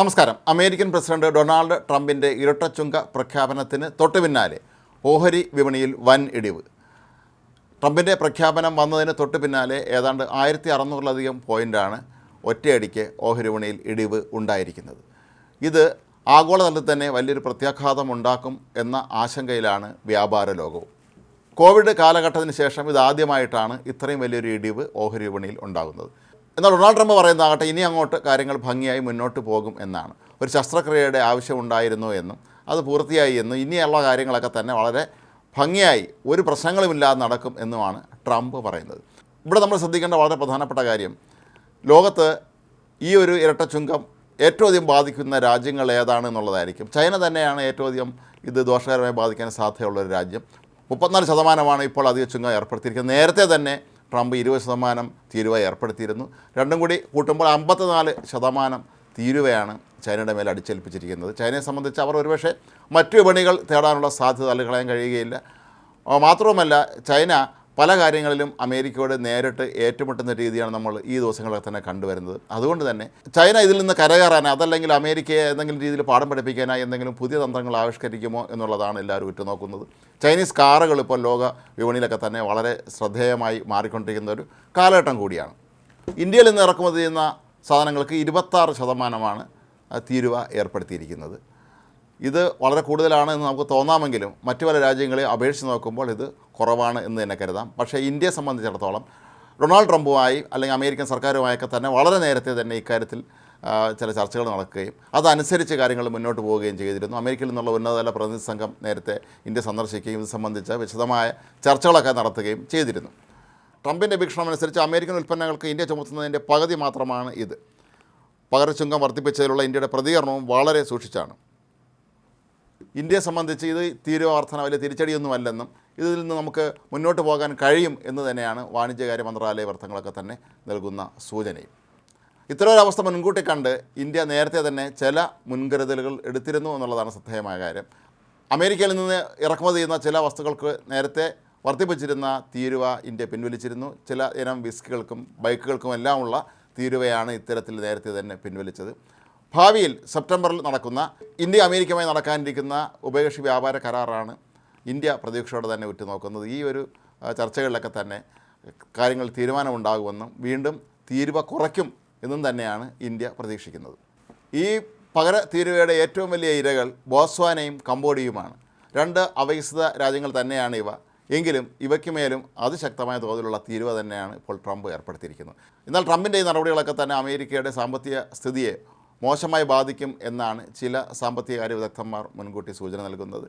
നമസ്കാരം. American president Donald ട്രംപിന്റെ ഇരട്ടച്ചുങ്ക പ്രഖ്യാപനത്തിന് തൊട്ടു പിന്നാലെ ഓഹരി വിപണിയിൽ വൻ ഇടിവ്. ട്രംപിന്റെ പ്രഖ്യാപനം വന്നതിന് തൊട്ടു പിന്നാലെ ഏതാണ്ട് ആയിരത്തി അറുന്നൂറിലധികം പോയിന്റാണ് ഒറ്റയടിക്ക് ഓഹരി വിപണിയിൽ ഇടിവ് ഉണ്ടായിരിക്കുന്നത്. ഇത് ആഗോളതലത്തിൽ തന്നെ വലിയൊരു പ്രത്യാഘാതം ഉണ്ടാക്കും എന്ന ആശങ്കയിലാണ് വ്യാപാര ലോകവും. കോവിഡ് കാലഘട്ടത്തിന് ശേഷം ഇതാദ്യമായിട്ടാണ് ഇത്രയും വലിയൊരു ഇടിവ് ഓഹരി വിപണിയിൽ ഉണ്ടാകുന്നത്. എന്നാൽ ഡൊണാൾഡ് ട്രംപ് പറയുന്നതാകട്ടെ ഇനി അങ്ങോട്ട് കാര്യങ്ങൾ ഭംഗിയായി മുന്നോട്ട് പോകും എന്നാണ്. ഒരു ശസ്ത്രക്രിയയുടെ ആവശ്യമുണ്ടായിരുന്നു എന്നും അത് പൂർത്തിയായി എന്നും ഇനിയുള്ള കാര്യങ്ങളൊക്കെ തന്നെ വളരെ ഭംഗിയായി ഒരു പ്രശ്നങ്ങളുമില്ലാതെ നടക്കും എന്നുമാണ് ട്രംപ് പറയുന്നത്. ഇവിടെ നമ്മൾ ശ്രദ്ധിക്കേണ്ട വളരെ പ്രധാനപ്പെട്ട കാര്യം ലോകത്ത് ഈ ഒരു ഇരട്ട ചുങ്കം ഏറ്റവും അധികം ബാധിക്കുന്ന രാജ്യങ്ങൾ ഏതാണ് എന്നുള്ളതായിരിക്കും. ചൈന തന്നെയാണ് ഏറ്റവും അധികം ഇത് ദോഷകരമായി ബാധിക്കാൻ സാധ്യതയുള്ള ഒരു രാജ്യം. മുപ്പത്തിനാല് ശതമാനമാണ് ഇപ്പോൾ അധിക ചുങ്കം ഏർപ്പെടുത്തിയിരിക്കുന്നത്. നേരത്തെ തന്നെ ട്രംപ് ഇരുപത് ശതമാനം തീരുവ ഏർപ്പെടുത്തിയിരുന്നു. രണ്ടും കൂടി കൂട്ടുമ്പോൾ അമ്പത്തിനാല് ശതമാനം തീരുവയാണ് ചൈനയുടെ മേൽ അടിച്ചേൽപ്പിച്ചിരിക്കുന്നത്. ചൈനയെ സംബന്ധിച്ച് അവർ ഒരുപക്ഷെ മറ്റു വിപണികൾ തേടാനുള്ള സാധ്യത തള്ളിക്കളയാൻ കഴിയുകയില്ല. മാത്രവുമല്ല ചൈന പല കാര്യങ്ങളിലും അമേരിക്കയോട് നേരിട്ട് ഏറ്റുമുട്ടുന്ന രീതിയാണ് നമ്മൾ ഈ ദിവസങ്ങളൊക്കെ തന്നെ കണ്ടുവരുന്നത്. അതുകൊണ്ട് തന്നെ ചൈന ഇതിൽ നിന്ന് കരകയറാൻ അതല്ലെങ്കിൽ അമേരിക്കയെ ഏതെങ്കിലും രീതിയിൽ പാഠം പഠിപ്പിക്കാനായി എന്തെങ്കിലും പുതിയ തന്ത്രങ്ങൾ ആവിഷ്കരിക്കുമോ എന്നുള്ളതാണ് എല്ലാവരും ഉറ്റുനോക്കുന്നത്. ചൈനീസ് കാറുകൾ ഇപ്പോൾ ലോക വിപണിയിലൊക്കെ തന്നെ വളരെ ശ്രദ്ധേയമായി മാറിക്കൊണ്ടിരിക്കുന്ന ഒരു കാലഘട്ടം കൂടിയാണ്. ഇന്ത്യയിൽ നിന്ന് ഇറക്കുമതി ചെയ്യുന്ന സാധനങ്ങൾക്ക് ഇരുപത്താറ് ശതമാനമാണ് തീരുവ ഏർപ്പെടുത്തിയിരിക്കുന്നത്. ഇത് വളരെ കൂടുതലാണ് എന്ന് നമുക്ക് തോന്നാമെങ്കിലും മറ്റു പല രാജ്യങ്ങളെ അപേക്ഷിച്ച് നോക്കുമ്പോൾ ഇത് കുറവാണ് എന്ന് തന്നെ കരുതാം. പക്ഷേ ഇന്ത്യയെ സംബന്ധിച്ചിടത്തോളം ഡൊണാൾഡ് ട്രംപുമായി അല്ലെങ്കിൽ അമേരിക്കൻ സർക്കാരുമായൊക്കെ തന്നെ വളരെ നേരത്തെ തന്നെ ഇക്കാര്യത്തിൽ ചില ചർച്ചകൾ നടക്കുകയും അതനുസരിച്ച് കാര്യങ്ങൾ മുന്നോട്ട് പോവുകയും ചെയ്തിരുന്നു. അമേരിക്കയിൽ നിന്നുള്ള ഉന്നതതല പ്രതിനിധി സംഘം നേരത്തെ ഇന്ത്യ സന്ദർശിക്കുകയും ഇത് സംബന്ധിച്ച വിശദമായ ചർച്ചകളൊക്കെ നടത്തുകയും ചെയ്തിരുന്നു. ട്രംപിന്റെ വീക്ഷണം അനുസരിച്ച് അമേരിക്കൻ ഉൽപ്പന്നങ്ങൾക്ക് ഇന്ത്യ ചുമത്തുന്നതിന്റെ പകുതി മാത്രമാണ് ഇത്. പകരച്ചുങ്കം വർദ്ധിപ്പിച്ചതിലുള്ള ഇന്ത്യയുടെ പ്രതികരണവും വളരെ സൂക്ഷിച്ചാണ്. ഇന്ത്യയെ സംബന്ധിച്ച് ഇത് തീരുവർദ്ധന വലിയ തിരിച്ചടിയൊന്നുമല്ലെന്നും ഇതിൽ നിന്ന് നമുക്ക് മുന്നോട്ട് പോകാൻ കഴിയും എന്ന് തന്നെയാണ് വാണിജ്യകാര്യ മന്ത്രാലയ വൃത്തങ്ങളൊക്കെ തന്നെ നൽകുന്ന സൂചനയും. ഇത്തരമൊരവസ്ഥ മുൻകൂട്ടി കണ്ട് ഇന്ത്യ നേരത്തെ തന്നെ ചില മുൻകരുതലുകൾ എടുത്തിരുന്നു എന്നുള്ളതാണ് ശ്രദ്ധേയമായ കാര്യം. അമേരിക്കയിൽ നിന്ന് ഇറക്കുമതി ചെയ്യുന്ന ചില വസ്തുക്കൾക്ക് നേരത്തെ വർദ്ധിപ്പിച്ചിരുന്ന തീരുവ ഇന്ത്യ പിൻവലിച്ചിരുന്നു. ചില ഇനം വിസ്കുകൾക്കും ബൈക്കുകൾക്കും എല്ലാമുള്ള തീരുവയാണ് ഇത്തരത്തിൽ നേരത്തെ തന്നെ പിൻവലിച്ചത്. ഭാവിയിൽ സെപ്റ്റംബറിൽ നടക്കുന്ന ഇന്ത്യ അമേരിക്കയുമായി നടക്കാനിരിക്കുന്ന ഉഭയകക്ഷി വ്യാപാര കരാറാണ് ഇന്ത്യ പ്രതീക്ഷയോടെ തന്നെ ഉറ്റുനോക്കുന്നത്. ഈ ഒരു ചർച്ചകളിലൊക്കെ തന്നെ കാര്യങ്ങൾ തീരുമാനമുണ്ടാകുമെന്നും വീണ്ടും തീരുവ കുറയ്ക്കും എന്നും തന്നെയാണ് ഇന്ത്യ പ്രതീക്ഷിക്കുന്നത്. ഈ പകര തീരുവയുടെ ഏറ്റവും വലിയ ഇരകൾ ബോസ്വാനയും കംബോഡിയയുമാണ്. രണ്ട് അവികസിത രാജ്യങ്ങൾ തന്നെയാണ് ഇവ. എങ്കിലും ഇവയ്ക്ക് മേലും അതിശക്തമായ തോതിലുള്ള തീരുവ തന്നെയാണ് ഇപ്പോൾ ട്രംപ് ഏർപ്പെടുത്തിയിരിക്കുന്നത്. എന്നാൽ ട്രംപിന്റെ ഈ നടപടികളൊക്കെ തന്നെ അമേരിക്കയുടെ സാമ്പത്തിക സ്ഥിതിയെ മോശമായി ബാധിക്കും എന്നാണ് ചില സാമ്പത്തിക കാര്യ വിദഗ്ധന്മാർ മുൻകൂട്ടി സൂചന നൽകുന്നത്.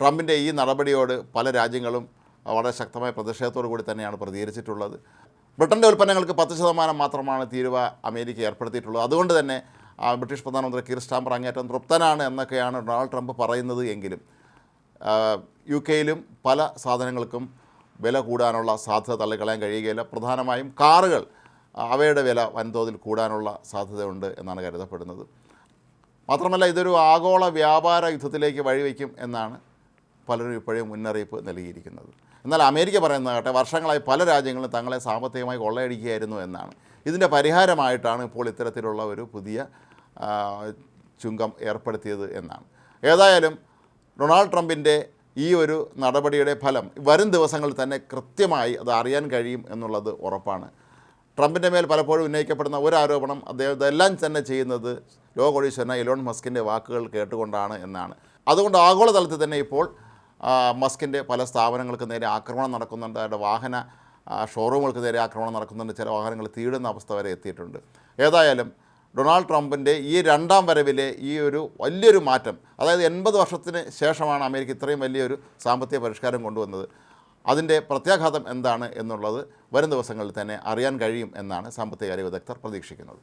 ട്രംപിന്റെ ഈ നടപടിയോട് പല രാജ്യങ്ങളും വളരെ ശക്തമായ പ്രതിഷേധത്തോടു കൂടി തന്നെയാണ് പ്രതികരിച്ചിട്ടുള്ളത്. ബ്രിട്ടന്റെ ഉൽപ്പന്നങ്ങൾക്ക് പത്ത് ശതമാനം മാത്രമാണ് തീരുവ അമേരിക്ക ഏർപ്പെടുത്തിയിട്ടുള്ളത്. അതുകൊണ്ട് തന്നെ ബ്രിട്ടീഷ് പ്രധാനമന്ത്രി കീർ സ്റ്റാമ്പർ അങ്ങേറ്റം തൃപ്തനാണ് എന്നൊക്കെയാണ് ഡൊണാൾഡ് ട്രംപ് പറയുന്നത് എങ്കിലും യു കെയിലും പല സാധനങ്ങൾക്കും വില കൂടാനുള്ള സാധ്യത തള്ളിക്കളയാൻ കഴിയുകയില്ല. പ്രധാനമായും കാറുകൾ അവയുടെ വില വൻതോതിൽ കൂടാനുള്ള സാധ്യതയുണ്ട് എന്നാണ് കരുതപ്പെടുന്നത്. മാത്രമല്ല ഇതൊരു ആഗോള വ്യാപാര യുദ്ധത്തിലേക്ക് വഴിവെക്കും എന്നാണ് പലരും ഇപ്പോഴും മുന്നറിയിപ്പ് നൽകിയിരിക്കുന്നത്. എന്നാൽ അമേരിക്ക പറയുന്നതാകട്ടെ വർഷങ്ങളായി പല രാജ്യങ്ങളും തങ്ങളെ സാമ്പത്തികമായി കൊള്ളയടിക്കുകയായിരുന്നു എന്നാണ്. ഇതിന്റെ പരിഹാരമായിട്ടാണ് ഇപ്പോൾ ഇത്തരത്തിലുള്ള ഒരു പുതിയ ചുങ്കം ഏർപ്പെടുത്തിയത് എന്നാണ്. ഏതായാലും ഡൊണാൾഡ് ട്രംപിന്റെ ഈ ഒരു നടപടിയുടെ ഫലം വരും ദിവസങ്ങളിൽ തന്നെ കൃത്യമായി അത് അറിയാൻ കഴിയും എന്നുള്ളത് ഉറപ്പാണ്. ട്രംപിന്റെ മേൽ പലപ്പോഴും ഉന്നയിക്കപ്പെടുന്ന ഒരു ആരോപണം അദ്ദേഹം ഇതെല്ലാം തന്നെ ചെയ്യുന്നത് ലോകോടീശ്വരന ഇലോൺ മസ്കിന്റെ വാക്കുകൾ കേട്ടുകൊണ്ടാണ് എന്നാണ്. അതുകൊണ്ട് ആഗോളതലത്തിൽ തന്നെ ഇപ്പോൾ മസ്കിന്റെ പല സ്ഥാപനങ്ങൾക്ക് നേരെ ആക്രമണം നടക്കുന്നുണ്ട്. അവരുടെ വാഹന ഷോറൂമുകൾക്ക് നേരെ ആക്രമണം നടക്കുന്നുണ്ട്. ചില വാഹനങ്ങൾ തീടുന്ന അവസ്ഥ വരെ എത്തിയിട്ടുണ്ട്. ഏതായാലും ഡൊണാൾഡ് ട്രംപിന്റെ ഈ രണ്ടാം വരവിലെ ഈ ഒരു വലിയൊരു മാറ്റം അതായത് എൺപത് വർഷത്തിന് ശേഷമാണ് അമേരിക്ക ഇത്രയും വലിയൊരു സാമ്പത്തിക പരിഷ്കാരം കൊണ്ടുവന്നത്. അതിന്റെ പ്രത്യാഘാതം എന്താണ് എന്നുള്ളത് വരും ദിവസങ്ങളിൽ തന്നെ അറിയാൻ കഴിയും എന്നാണ് സാമ്പത്തികകാര്യ വിദഗ്ധർ പ്രതീക്ഷിക്കുന്നത്.